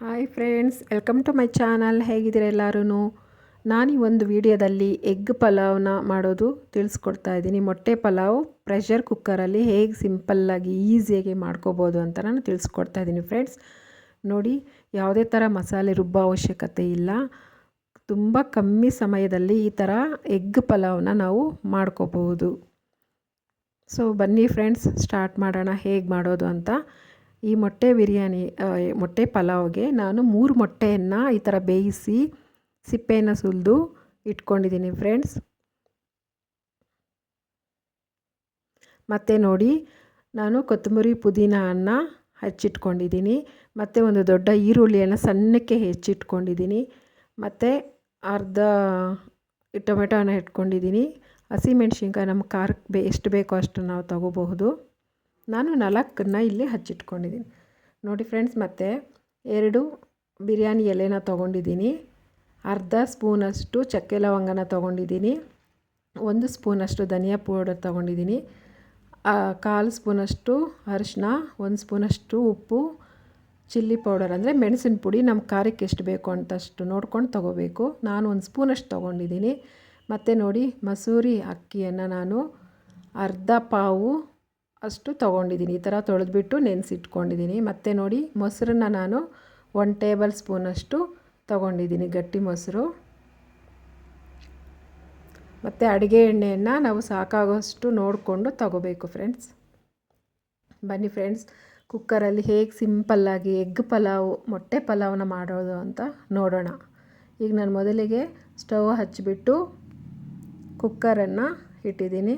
Hi friends welcome to my channel ಹೇಗಿದ್ದೀರಾ ಎಲ್ಲರೂ ನಾನು ಈ ಒಂದು ವಿಡಿಯೋದಲ್ಲಿ ಎಗ್ ಪಲಾವ್ನ ಮಾಡೋದು ತಿಳಿಸ್ಕೊಡ್ತಾ ಇದ್ದೀನಿ. ಮೊಟ್ಟೆ ಪಲಾವ್ ಪ್ರೆಷರ್ ಕುಕ್ಕರಲ್ಲಿ ಹೇಗೆ ಸಿಂಪಲ್ಲಾಗಿ ಈಸಿಯಾಗಿ ಮಾಡ್ಕೋಬೋದು ಅಂತ ನಾನು ತಿಳಿಸ್ಕೊಡ್ತಾ ಇದ್ದೀನಿ ಫ್ರೆಂಡ್ಸ್ ನೋಡಿ, ಯಾವುದೇ ಥರ ಮಸಾಲೆ ರುಬ್ಬೋ ಅವಶ್ಯಕತೆ ಇಲ್ಲ. ತುಂಬ ಕಮ್ಮಿ ಸಮಯದಲ್ಲಿ ಈ ಥರ ಎಗ್ ಪಲಾವ್ನ ನಾವು ಮಾಡ್ಕೋಬಹುದು. ಸೊ ಬನ್ನಿ ಫ್ರೆಂಡ್ಸ್ ಸ್ಟಾರ್ಟ್ ಮಾಡೋಣ ಹೇಗೆ ಮಾಡೋದು ಅಂತ. ಈ ಮೊಟ್ಟೆ ಬಿರಿಯಾನಿ ಮೊಟ್ಟೆ ಪಲಾವ್ಗೆ ನಾನು ಮೂರು ಮೊಟ್ಟೆಯನ್ನು ಈ ಥರ ಬೇಯಿಸಿ ಸಿಪ್ಪೆಯನ್ನು ಸುಲಿದು ಇಟ್ಕೊಂಡಿದ್ದೀನಿ ಫ್ರೆಂಡ್ಸ್ ಮತ್ತು ನೋಡಿ, ನಾನು ಕೊತ್ತಂಬರಿ ಪುದೀನ ಹೆಚ್ಚಿಟ್ಕೊಂಡಿದ್ದೀನಿ. ಮತ್ತು ಒಂದು ದೊಡ್ಡ ಈರುಳ್ಳಿಯನ್ನು ಸಣ್ಣಕ್ಕೆ ಹೆಚ್ಚಿಟ್ಕೊಂಡಿದ್ದೀನಿ. ಮತ್ತು ಅರ್ಧ ಟೊಮೆಟೊನ ಇಟ್ಕೊಂಡಿದ್ದೀನಿ ಹಸಿಮೆಣ್ಸಿನ್ಕಾಯಿ ನಮ್ಮ ಖಾರಕ್ಕೆ ಬೇ, ಎಷ್ಟು ಬೇಕೋ ಅಷ್ಟು ನಾವು ತಗೋಬಹುದು. ನಾನು ನಾಲ್ಕನ್ನ ಇಲ್ಲಿ ಹಚ್ಚಿಟ್ಕೊಂಡಿದ್ದೀನಿ. ನೋಡಿ ಫ್ರೆಂಡ್ಸ್ ಮತ್ತು ಎರಡು ಬಿರಿಯಾನಿ ಎಲೆನ ತೊಗೊಂಡಿದ್ದೀನಿ. ಅರ್ಧ ಸ್ಪೂನಷ್ಟು ಚಕ್ಕೆ ಲವಂಗನ ತೊಗೊಂಡಿದ್ದೀನಿ. ಒಂದು ಸ್ಪೂನಷ್ಟು ಧನಿಯಾ ಪೌಡರ್ ತೊಗೊಂಡಿದ್ದೀನಿ. ಕಾಲು ಸ್ಪೂನಷ್ಟು ಅರಿಶಿನ ಒಂದು ಸ್ಪೂನಷ್ಟು ಉಪ್ಪು, ಚಿಲ್ಲಿ ಪೌಡರ್ ಅಂದರೆ ಮೆಣಸಿನ ಪುಡಿ. ನಮ್ಮ ಖಾರಕ್ಕೆ ಎಷ್ಟು ಬೇಕು ಅಂತಷ್ಟು ನೋಡ್ಕೊಂಡು ತೊಗೋಬೇಕು. ನಾನು ಒಂದು ಸ್ಪೂನಷ್ಟು ತೊಗೊಂಡಿದ್ದೀನಿ. ಮತ್ತು ನೋಡಿ ಮಸೂರಿ ಅಕ್ಕಿಯನ್ನು ನಾನು ಅರ್ಧ ಪಾವು ಅಷ್ಟು ತೊಗೊಂಡಿದ್ದೀನಿ. ಈ ಥರ ತೊಳೆದ್ಬಿಟ್ಟು ನೆನೆಸಿಟ್ಕೊಂಡಿದ್ದೀನಿ. ಮತ್ತು ನೋಡಿ, ಮೊಸರನ್ನ ನಾನು ಒನ್ ಟೇಬಲ್ ಸ್ಪೂನಷ್ಟು ತೊಗೊಂಡಿದ್ದೀನಿ ಗಟ್ಟಿ ಮೊಸರು. ಮತ್ತು ಅಡುಗೆ ಎಣ್ಣೆಯನ್ನು ನಾವು ಸಾಕಾಗೋಷ್ಟು ನೋಡಿಕೊಂಡು ತಗೋಬೇಕು ಫ್ರೆಂಡ್ಸ್ ಬನ್ನಿ ಫ್ರೆಂಡ್ಸ್ ಕುಕ್ಕರಲ್ಲಿ ಹೇಗೆ ಸಿಂಪಲ್ಲಾಗಿ ಎಗ್ ಪಲಾವು, ಮೊಟ್ಟೆ ಪಲಾವನ್ನ ಮಾಡೋದು ಅಂತ ನೋಡೋಣ. ಈಗ ನಾನು ಮೊದಲಿಗೆ ಸ್ಟವ್ ಹಚ್ಚಿಬಿಟ್ಟು ಕುಕ್ಕರನ್ನು ಇಟ್ಟಿದ್ದೀನಿ.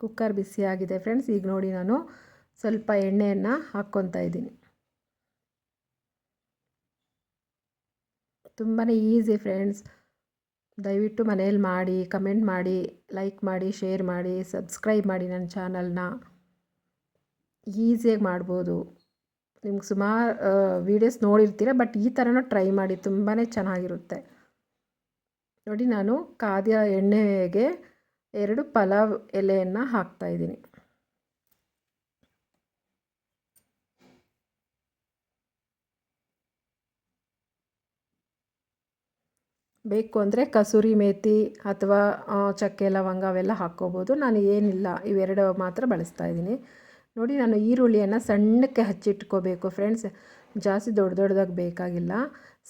ಕುಕ್ಕರ್ ಬಿಸಿಯಾಗಿದೆ ಫ್ರೆಂಡ್ಸ್. ಈಗ ನೋಡಿ ನಾನು ಸ್ವಲ್ಪ ಎಣ್ಣೆಯನ್ನು ಹಾಕ್ಕೊತಾ ಇದ್ದೀನಿ. ತುಂಬಾ ಈಸಿ ಫ್ರೆಂಡ್ಸ್. ದಯವಿಟ್ಟು ಮನೇಲಿ ಮಾಡಿ, ಕಮೆಂಟ್ ಮಾಡಿ, ಲೈಕ್ ಮಾಡಿ, ಶೇರ್ ಮಾಡಿ, ಸಬ್ಸ್ಕ್ರೈಬ್ ಮಾಡಿ ನನ್ನ ಚಾನಲ್ನ. ಈಸಿಯಾಗಿ ಮಾಡ್ಬೋದು. ನಿಮ್ಗೆ ಸುಮಾರು ವೀಡಿಯೋಸ್ ನೋಡಿರ್ತೀರ, ಬಟ್ ಈ ಥರನೂ ಟ್ರೈ ಮಾಡಿ ತುಂಬಾ ಚೆನ್ನಾಗಿರುತ್ತೆ. ನೋಡಿ ನಾನು ಕಾದ್ಯ ಎಣ್ಣೆಗೆ ಎರಡು ಪಲಾವ್ ಎಲೆಯನ್ನು ಹಾಕ್ತಾಯಿದ್ದೀನಿ ಬೇಕು ಅಂದರೆ ಕಸೂರಿ ಮೇಥಿ ಅಥವಾ ಚಕ್ಕೆ, ಲವಂಗ ಅವೆಲ್ಲ ಹಾಕ್ಕೋಬೋದು. ನಾನು ಏನಿಲ್ಲ, ಇವೆರಡು ಮಾತ್ರ ಬಳಸ್ತಾ ಇದ್ದೀನಿ. ನೋಡಿ, ನಾನು ಈರುಳ್ಳಿಯನ್ನು ಸಣ್ಣಕ್ಕೆ ಹಚ್ಚಿಟ್ಕೋಬೇಕು. ಫ್ರೆಂಡ್ಸ್, ಜಾಸ್ತಿ ದೊಡ್ಡ ದೊಡ್ಡದಾಗಿ ಬೇಕಾಗಿಲ್ಲ.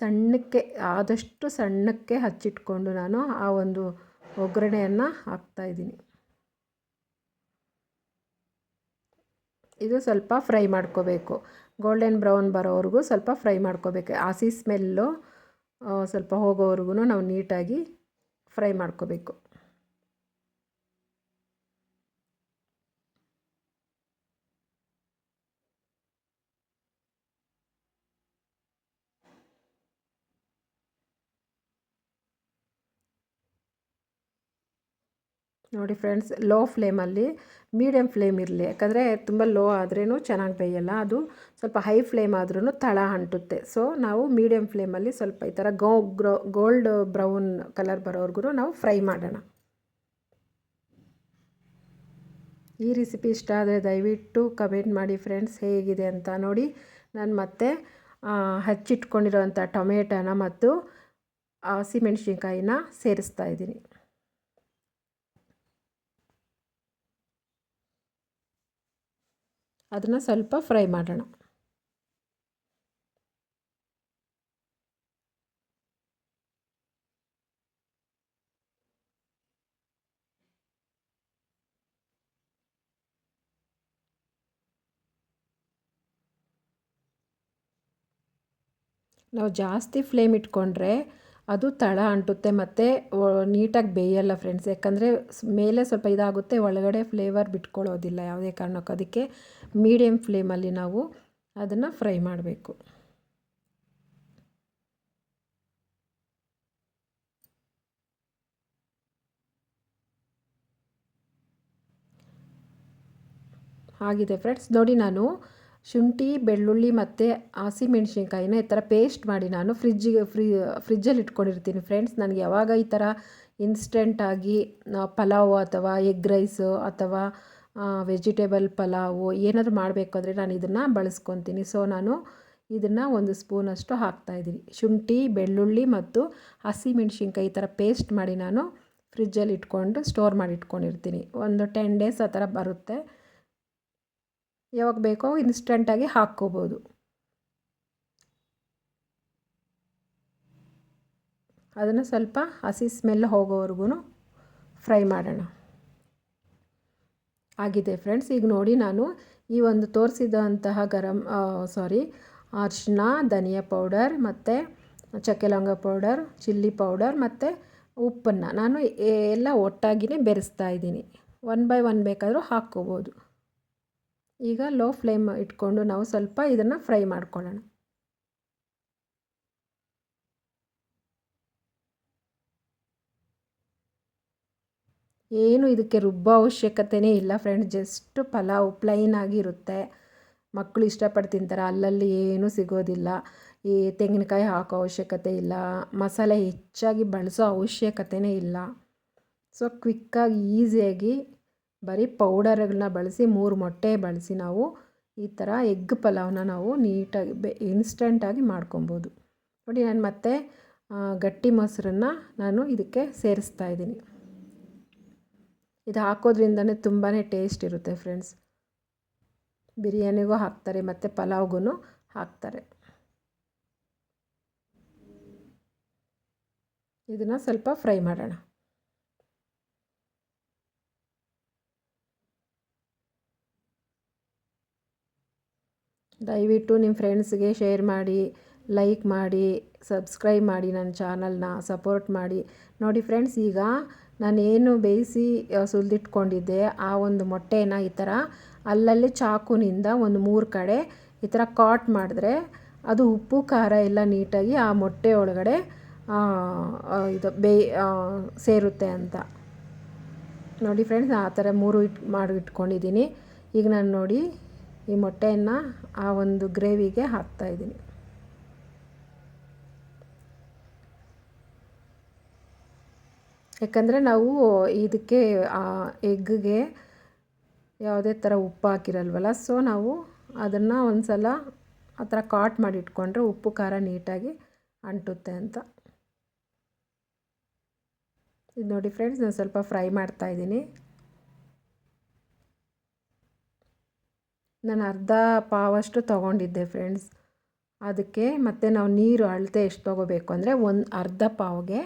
ಸಣ್ಣಕ್ಕೆ, ಆದಷ್ಟು ಸಣ್ಣಕ್ಕೆ ಹಚ್ಚಿಟ್ಕೊಂಡು ನಾನು ಆ ಒಂದು ಒಗ್ಗರಣೆಯನ್ನು ಹಾಕ್ತಾಯಿದ್ದೀನಿ ಇದು ಸ್ವಲ್ಪ ಫ್ರೈ ಮಾಡ್ಕೋಬೇಕು. ಗೋಲ್ಡನ್ ಬ್ರೌನ್ ಬರೋವರೆಗೂ ಸ್ವಲ್ಪ ಫ್ರೈ ಮಾಡ್ಕೋಬೇಕು. ಹಸಿ ಸ್ಮೆಲ್ಲು ಸ್ವಲ್ಪ ಹೋಗೋವರೆಗೂ ನಾವು ನೀಟಾಗಿ ಫ್ರೈ ಮಾಡ್ಕೋಬೇಕು. ನೋಡಿ ಫ್ರೆಂಡ್ಸ್, ಲೋ ಫ್ಲೇಮಲ್ಲಿ, ಮೀಡಿಯಂ ಫ್ಲೇಮ್ ಇರಲಿ. ಯಾಕಂದರೆ ತುಂಬ ಲೋ ಆದ್ರೂ ಚೆನ್ನಾಗಿ ಬೇಯಲ್ಲ. ಅದು ಸ್ವಲ್ಪ ಹೈ ಫ್ಲೇಮ್ ಆದ್ರೂ ತಳ ಅಂಟುತ್ತೆ. ಸೊ ನಾವು ಮೀಡಿಯಮ್ ಫ್ಲೇಮಲ್ಲಿ ಸ್ವಲ್ಪ ಈ ಥರ go, grow, gold brown colour ಬರೋವರೆಗೂ ನಾವು ಫ್ರೈ ಮಾಡೋಣ. ಈ ರೆಸಿಪಿ ಇಷ್ಟ ಆದರೆ ದಯವಿಟ್ಟು ಕಮೆಂಟ್ ಮಾಡಿ ಫ್ರೆಂಡ್ಸ್, ಹೇಗಿದೆ ಅಂತ ನೋಡಿ. ನಾನು ಮತ್ತೆ ಹಚ್ಚಿಟ್ಕೊಂಡಿರೋಂಥ ಟೊಮೆಟೋನ ಮತ್ತು ಹಸಿಮೆಣಸಿನ್ಕಾಯಿನ ಸೇರಿಸ್ತಾ ಇದ್ದೀನಿ. ಅದನ್ನು ಸ್ವಲ್ಪ ಫ್ರೈ ಮಾಡೋಣ. ನಾವು ಜಾಸ್ತಿ ಫ್ಲೇಮ್ ಇಟ್ಕೊಂಡ್ರೆ ಅದು ತಳ ಅಂಟುತ್ತೆ ಮತ್ತು ನೀಟಾಗಿ ಬೇಯಲ್ಲ ಫ್ರೆಂಡ್ಸ್ ಯಾಕಂದರೆ ಮೇಲೆ ಸ್ವಲ್ಪ ಇದಾಗುತ್ತೆ, ಒಳಗಡೆ ಫ್ಲೇವರ್ ಬಿಟ್ಕೊಳ್ಳೋದಿಲ್ಲ ಯಾವುದೇ ಕಾರಣಕ್ಕೂ. ಅದಕ್ಕೆ ಮೀಡಿಯಮ್ ಫ್ಲೇಮಲ್ಲಿ ನಾವು ಅದನ್ನು ಫ್ರೈ ಮಾಡಬೇಕು. ಆಗಿದೆ ಫ್ರೆಂಡ್ಸ್. ನೋಡಿ ನಾನು ಶುಂಠಿ, ಬೆಳ್ಳುಳ್ಳಿ ಮತ್ತು ಹಸಿಮೆಣ್ಸಿನ್ಕಾಯಿನ ಈ ಥರ ಪೇಸ್ಟ್ ಮಾಡಿ ನಾನು ಫ್ರಿಜ್ಜಿಗೆ ಫ್ರಿ ಫ್ರಿಜ್ಜಲ್ಲಿ ಇಟ್ಕೊಂಡಿರ್ತೀನಿ ಫ್ರೆಂಡ್ಸ್. ನನಗೆ ಯಾವಾಗ ಈ ಥರ ಇನ್ಸ್ಟೆಂಟಾಗಿ ಪಲಾವ್ ಅಥವಾ ಎಗ್ ರೈಸು ಅಥವಾ ವೆಜಿಟೇಬಲ್ ಪಲಾವು ಏನಾದರೂ ಮಾಡಬೇಕು ಅಂದರೆ ನಾನು ಇದನ್ನು ಬಳಸ್ಕೊತೀನಿ. ಸೊ ನಾನು ಇದನ್ನು ಒಂದು ಸ್ಪೂನಷ್ಟು ಹಾಕ್ತಾಯಿದ್ದೀನಿ ಶುಂಠಿ, ಬೆಳ್ಳುಳ್ಳಿ ಮತ್ತು ಹಸಿಮೆಣ್ಸಿನ್ಕಾಯಿ ಈ ಥರ ಪೇಸ್ಟ್ ಮಾಡಿ ನಾನು ಫ್ರಿಜ್ಜಲ್ಲಿ ಇಟ್ಕೊಂಡು ಸ್ಟೋರ್ ಮಾಡಿ ಇಟ್ಕೊಂಡಿರ್ತೀನಿ. ಒಂದು ಟೆನ್ ಡೇಸ್ ಆ ಥರ ಬರುತ್ತೆ. ಯಾವಾಗ ಬೇಕೋ ಇನ್ಸ್ಟಂಟಾಗಿ ಹಾಕ್ಕೋಬೋದು. ಅದನ್ನು ಸ್ವಲ್ಪ ಹಸಿ ಸ್ಮೆಲ್ ಹೋಗೋವರೆಗೂ ಫ್ರೈ ಮಾಡೋಣ. ಆಗಿದೆ ಫ್ರೆಂಡ್ಸ್. ಈಗ ನೋಡಿ ನಾನು ಈ ಒಂದು ತೋರಿಸಿದಂತಹ ಗರಂ ಸಾರಿ ಅರಿಶಿನ ಧನಿಯಾ ಪೌಡರ್ ಮತ್ತು ಚಕ್ಕೆ ಲವಂಗ ಪೌಡರ್, ಚಿಲ್ಲಿ ಪೌಡರ್ ಮತ್ತು ಉಪ್ಪನ್ನು ನಾನು ಎಲ್ಲ ಒಟ್ಟಾಗಿಯೇ ಬೆರೆಸ್ತಾ ಇದ್ದೀನಿ. ಒನ್ ಬೈ ಒನ್ ಬೇಕಾದರೂ ಹಾಕ್ಕೋಬೋದು. ಈಗ ಲೋ ಫ್ಲೇಮ್ ಇಟ್ಕೊಂಡು ನಾವು ಸ್ವಲ್ಪ ಇದನ್ನು ಫ್ರೈ ಮಾಡ್ಕೊಳ್ಳೋಣ. ಏನು ಇದಕ್ಕೆ ರುಬ್ಬೋ ಅವಶ್ಯಕತೆಯೇ ಇಲ್ಲ ಫ್ರೆಂಡ್ಸ್ ಜಸ್ಟ್ ಪಲಾವ್ ಪ್ಲೈನ್ ಆಗಿರುತ್ತೆ ಮಕ್ಕಳು ಇಷ್ಟಪಟ್ಟು ತಿಂತಾರೆ, ಅಲ್ಲಲ್ಲಿ ಏನೂ ಸಿಗೋದಿಲ್ಲ. ಈ ತೆಂಗಿನಕಾಯಿ ಹಾಕೋ ಅವಶ್ಯಕತೆ ಇಲ್ಲ, ಮಸಾಲೆ ಹೆಚ್ಚಾಗಿ ಬಳಸೋ ಅವಶ್ಯಕತೆಯೇ ಇಲ್ಲ. ಸೊ ಕ್ವಿಕ್ಕಾಗಿ ಈಸಿಯಾಗಿ ಬರೀ ಪೌಡರ್ಗಳನ್ನ ಬಳಸಿ, ಮೂರು ಮೊಟ್ಟೆ ಬಳಸಿ ನಾವು ಈ ಥರ ಎಗ್ ಪಲಾವ್ನ ನಾವು ನೀಟಾಗಿ ಬೆ ಇನ್ಸ್ಟಂಟಾಗಿ ಮಾಡ್ಕೊಬೋದು. ನೋಡಿ, ನಾನು ಮತ್ತೆ ಗಟ್ಟಿ ಮೊಸರನ್ನು ನಾನು ಇದಕ್ಕೆ ಸೇರಿಸ್ತಾ ಇದ್ದೀನಿ. ಇದು ಹಾಕೋದ್ರಿಂದನೇ ತುಂಬಾ ಟೇಸ್ಟ್ ಇರುತ್ತೆ ಫ್ರೆಂಡ್ಸ್ ಬಿರಿಯಾನಿಗೂ ಹಾಕ್ತಾರೆ, ಮತ್ತು ಪಲಾವ್ಗೂ ಹಾಕ್ತಾರೆ. ಇದನ್ನು ಸ್ವಲ್ಪ ಫ್ರೈ ಮಾಡೋಣ. ದಯವಿಟ್ಟು ನಿಮ್ಮ ಫ್ರೆಂಡ್ಸ್ಗೆ ಶೇರ್ ಮಾಡಿ ಲೈಕ್ ಮಾಡಿ ಸಬ್ಸ್ಕ್ರೈಬ್ ಮಾಡಿ ನನ್ನ ಚಾನಲ್ನ ಸಪೋರ್ಟ್ ಮಾಡಿ. ನೋಡಿ ಫ್ರೆಂಡ್ಸ್ ಈಗ ನಾನೇನು ಬೇಯಿಸಿ ಸುಲಿದಿಟ್ಕೊಂಡಿದ್ದೆ, ಆ ಒಂದು ಮೊಟ್ಟೆನ ಈ ಥರ ಅಲ್ಲಲ್ಲಿ ಚಾಕುನಿಂದ ಒಂದು ಮೂರು ಕಡೆ ಈ ಥರ ಕಾಟ್ ಮಾಡಿದ್ರೆ ಅದು ಉಪ್ಪು, ಖಾರ ಎಲ್ಲ ನೀಟಾಗಿ ಆ ಮೊಟ್ಟೆ ಒಳಗಡೆ ಇದು ಬೇ ಸೇರುತ್ತೆ ಅಂತ. ನೋಡಿ ಫ್ರೆಂಡ್ಸ್, ಆ ಥರ ಮೂರು ಇಟ್, ಮಾಡಿ ಇಟ್ಕೊಂಡಿದ್ದೀನಿ. ಈಗ ನಾನು ನೋಡಿ ಈ ಮೊಟ್ಟೆಯನ್ನು ಆ ಒಂದು ಗ್ರೇವಿಗೆ ಹಾಕ್ತಾಯಿದ್ದೀನಿ ಯಾಕಂದರೆ ನಾವು ಇದಕ್ಕೆ ಎಗ್ಗೆ ಯಾವುದೇ ಥರ ಉಪ್ಪು ಹಾಕಿರಲ್ವಲ್ಲ ಸೊ ನಾವು ಅದನ್ನು ಒಂದು ಸಲ ಆ ಥರ ಕಾಟ್ ಮಾಡಿ ಇಟ್ಕೊಂಡ್ರೆ ಉಪ್ಪು, ಖಾರ ನೀಟಾಗಿ ಅಂಟುತ್ತೆ ಅಂತ. ಇದು ನೋಡಿ ಫ್ರೆಂಡ್ಸ್ ನಾನು ಸ್ವಲ್ಪ ಫ್ರೈ ಮಾಡ್ತಾಯಿದ್ದೀನಿ ನಾನು ಅರ್ಧ ಪಾವಷ್ಟು ತೊಗೊಂಡಿದ್ದೆ ಫ್ರೆಂಡ್ಸ್ ಅದಕ್ಕೆ ಮತ್ತು ನಾವು ನೀರು ಅಳತೆ ಎಷ್ಟು ತೊಗೋಬೇಕು ಅಂದರೆ ಒಂದು ಅರ್ಧ ಪಾವ್ಗೆ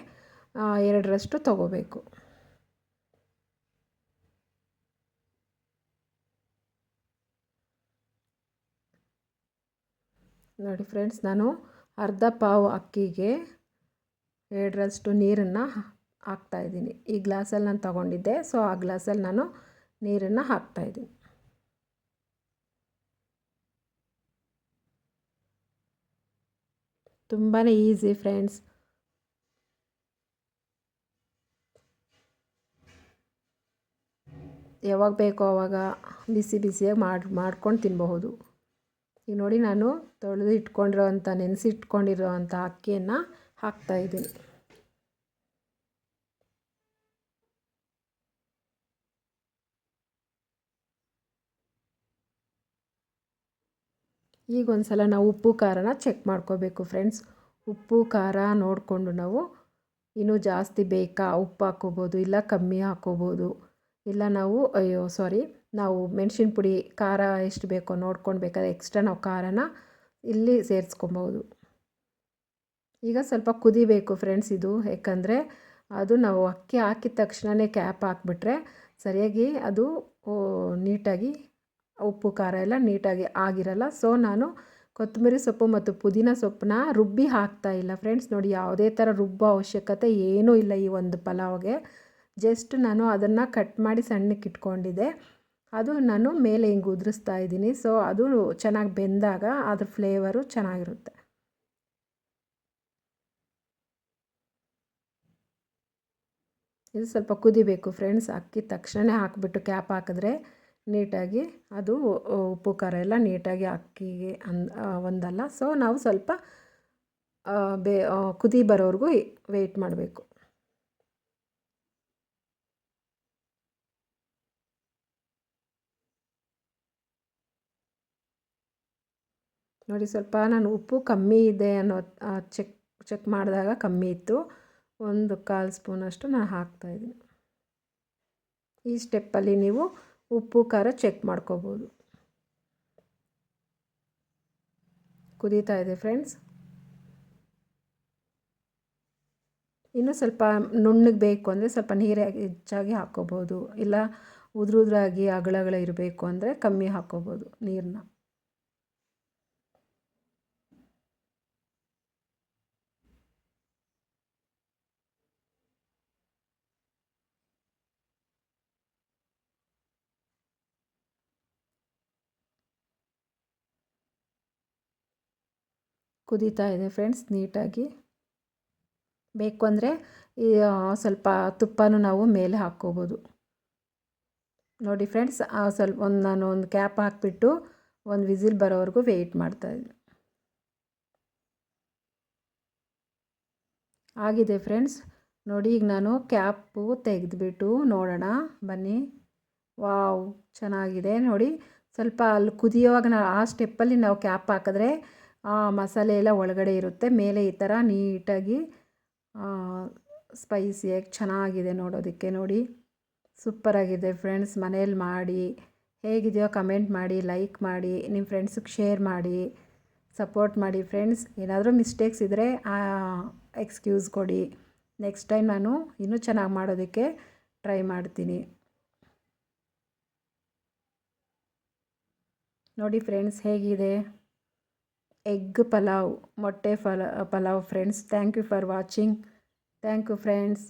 ಎರಡರಷ್ಟು ತೊಗೋಬೇಕು. ನೋಡಿ ಫ್ರೆಂಡ್ಸ್, ನಾನು ಅರ್ಧ ಪಾವು ಅಕ್ಕಿಗೆ ಎರಡರಷ್ಟು ನೀರನ್ನು ಹಾಕ್ತಾಯಿದ್ದೀನಿ ಈ ಗ್ಲಾಸಲ್ಲಿ ನಾನು ತಗೊಂಡಿದ್ದೆ, ಸೊ ಆ ಗ್ಲಾಸಲ್ಲಿ ನಾನು ನೀರನ್ನು ಹಾಕ್ತಾಯಿದ್ದೀನಿ ತುಂಬಾ ಈಸಿ ಫ್ರೆಂಡ್ಸ್. ಯಾವಾಗ ಬೇಕೋ ಆವಾಗ ಬಿಸಿ ಬಿಸಿಯಾಗಿ ಮಾಡಿ ಮಾಡ್ಕೊಂಡು ತಿನ್ನಬಹುದು ಈಗ ನೋಡಿ ನಾನು ತೊಳೆದು ಇಟ್ಕೊಂಡಿರೋ ಅಂಥ ನೆನೆಸಿಟ್ಕೊಂಡಿರೋ ಅಂಥ ಅಕ್ಕಿಯನ್ನು ಹಾಕ್ತಾಯಿದ್ದೀನಿ ಈಗ ಒಂದು ಸಲ ನಾವು ಉಪ್ಪು ಖಾರನ ಚೆಕ್ ಮಾಡ್ಕೋಬೇಕು ಫ್ರೆಂಡ್ಸ್ ಉಪ್ಪು ಖಾರ ನೋಡಿಕೊಂಡು ನಾವು ಇನ್ನೂ ಜಾಸ್ತಿ ಬೇಕಾ? ಉಪ್ಪು ಹಾಕ್ಕೋಬೋದು ಇಲ್ಲ ಕಮ್ಮಿ ಹಾಕ್ಕೋಬೋದು. ಇಲ್ಲ ನಾವು, ಅಯ್ಯೋ ಸಾರಿ ನಾವು ಮೆಣಸಿನ ಪುಡಿ, ಖಾರ ಎಷ್ಟು ಬೇಕೋ ನೋಡ್ಕೊಂಡು ಬೇಕಾದ್ರೆ ಎಕ್ಸ್ಟ್ರಾ ನಾವು ಖಾರನ ಇಲ್ಲಿ ಸೇರಿಸ್ಕೊಬೋದು. ಈಗ ಸ್ವಲ್ಪ ಕುದಿಬೇಕು ಫ್ರೆಂಡ್ಸ್ ಇದು. ಯಾಕಂದರೆ ಅದು ನಾವು ಅಕ್ಕಿ ಹಾಕಿದ ತಕ್ಷಣವೇ ಕ್ಯಾಪ್ ಹಾಕ್ಬಿಟ್ರೆ ಸರಿಯಾಗಿ ಅದು ನೀಟಾಗಿ ಉಪ್ಪು, ಖಾರ ಎಲ್ಲ ನೀಟಾಗಿ ಆಗಿರಲ್ಲ. ಸೊ ನಾನು ಕೊತ್ತಂಬರಿ ಸೊಪ್ಪು ಮತ್ತು ಪುದೀನ ಸೊಪ್ಪನ್ನ ರುಬ್ಬಿ ಹಾಕ್ತಾ ಇಲ್ಲ ಫ್ರೆಂಡ್ಸ್ ನೋಡಿ, ಯಾವುದೇ ಥರ ರುಬ್ಬೋ ಅವಶ್ಯಕತೆ ಏನೂ ಇಲ್ಲ ಈ ಒಂದು ಪಲಾವ್ಗೆ. ಜಸ್ಟ್ ನಾನು ಅದನ್ನು ಕಟ್ ಮಾಡಿ ಸಣ್ಣಕ್ಕೆ ಇಟ್ಕೊಂಡಿದ್ದೆ. ಅದು ನಾನು ಮೇಲೆ ಹಿಂಗೆ ಉದುರಿಸ್ತಾ ಇದ್ದೀನಿ. ಸೊ ಅದು ಚೆನ್ನಾಗಿ ಬೆಂದಾಗ ಅದ್ರ ಫ್ಲೇವರು ಚೆನ್ನಾಗಿರುತ್ತೆ. ಇದು ಸ್ವಲ್ಪ ಕುದಿಬೇಕು ಫ್ರೆಂಡ್ಸ್ ಅಕ್ಕಿ ತಕ್ಷಣ ಹಾಕಿಬಿಟ್ಟು ಕ್ಯಾಪ್ ಹಾಕಿದ್ರೆ ನೀಟಾಗಿ ಅದು ಉಪ್ಪು, ಖಾರ ಎಲ್ಲ ನೀಟಾಗಿ ಅಕ್ಕಿಗೆ ಅಂದ ಒಂದಲ್ಲ. ಸೊ ನಾವು ಸ್ವಲ್ಪ ಬೇ ಕುದಿ ಬರೋವರೆಗೂ ವೆಯ್ಟ್ ಮಾಡಬೇಕು. ನೋಡಿ ಸ್ವಲ್ಪ ನಾನು ಉಪ್ಪು ಕಮ್ಮಿ ಇದೆ ಅನ್ನೋ ಚೆಕ್ ಚೆಕ್ ಮಾಡಿದಾಗ ಕಮ್ಮಿ ಇತ್ತು. ಒಂದು ಕಾಲು ಸ್ಪೂನಷ್ಟು ನಾನು ಹಾಕ್ತಾಯಿದ್ದೀನಿ ಈ ಸ್ಟೆಪ್ಪಲ್ಲಿ ನೀವು ಉಪ್ಪು, ಖಾರ ಚೆಕ್ ಮಾಡ್ಕೋಬೋದು. ಕುದೀತಾ ಇದೆ ಫ್ರೆಂಡ್ಸ್ ಇನ್ನು ಸ್ವಲ್ಪ ನುಣ್ಣಗೆ ಬೇಕು ಅಂದರೆ ಸ್ವಲ್ಪ ನೀರು ಹೆಚ್ಚಾಗಿ ಹಾಕ್ಕೋಬೋದು ಇಲ್ಲ ಉದುರುದ್ರಾಗಿ ಅಗಳಗಳ ಇರಬೇಕು ಅಂದರೆ ಕಮ್ಮಿ ಹಾಕ್ಕೋಬೋದು ನೀರನ್ನ ಕುದೀತಾ ಇದೆ ಫ್ರೆಂಡ್ಸ್ ನೀಟಾಗಿ. ಬೇಕು ಅಂದರೆ ಈ ಸ್ವಲ್ಪ ತುಪ್ಪನೂ ನಾವು ಮೇಲೆ ಹಾಕ್ಕೋಬೋದು. ನೋಡಿ ಫ್ರೆಂಡ್ಸ್ ಸ್ವಲ್ಪ ಒಂದು ನಾನು ಒಂದು ಕ್ಯಾಪ್ ಹಾಕಿಬಿಟ್ಟು ಒಂದು ವಿಸಿಲ್ ಬರೋವರೆಗೂ ವೆಯ್ಟ್ ಮಾಡ್ತಾಯಿದ್ದೀನಿ ಆಗಿದೆ ಫ್ರೆಂಡ್ಸ್ ನೋಡಿ ಈಗ ನಾನು ಕ್ಯಾಪು ತೆಗೆದುಬಿಟ್ಟು ನೋಡೋಣ, ಬನ್ನಿ. ವಾವ್, ಚೆನ್ನಾಗಿದೆ. ನೋಡಿ ಸ್ವಲ್ಪ ಅಲ್ಲಿ ಕುದಿಯೋವಾಗ ನಾವು ಆ ಸ್ಟೆಪ್ಪಲ್ಲಿ ನಾವು ಕ್ಯಾಪ್ ಹಾಕಿದ್ರೆ ಮಸಾಲೆ ಎಲ್ಲ ಒಳಗಡೆ ಇರುತ್ತೆ. ಮೇಲೆ ಈ ಥರ ನೀಟಾಗಿ ಸ್ಪೈಸಿಯಾಗಿ ಚೆನ್ನಾಗಿದೆ ನೋಡೋದಕ್ಕೆ ನೋಡಿ. ಸೂಪರಾಗಿದೆ ಫ್ರೆಂಡ್ಸ್ ಮನೇಲಿ ಮಾಡಿ, ಹೇಗಿದೆಯೋ ಕಮೆಂಟ್ ಮಾಡಿ ಲೈಕ್ ಮಾಡಿ ನಿಮ್ಮ ಫ್ರೆಂಡ್ಸಿಗೆ ಶೇರ್ ಮಾಡಿ ಸಪೋರ್ಟ್ ಮಾಡಿ ಫ್ರೆಂಡ್ಸ್ ಏನಾದರೂ ಮಿಸ್ಟೇಕ್ಸ್ ಇದ್ದರೆ ಎಕ್ಸ್ಕ್ಯೂಸ್ ಕೊಡಿ. ನೆಕ್ಸ್ಟ್ ಟೈಮ್ ನಾನು ಇನ್ನೂ ಚೆನ್ನಾಗಿ ಮಾಡೋದಕ್ಕೆ ಟ್ರೈ ಮಾಡ್ತೀನಿ. ನೋಡಿ ಫ್ರೆಂಡ್ಸ್ ಹೇಗಿದೆ? ಎಗ್ ಪಲಾವ್ ಮೊಟ್ಟೆ ಫಲ pulao friends thank you for watching thank you friends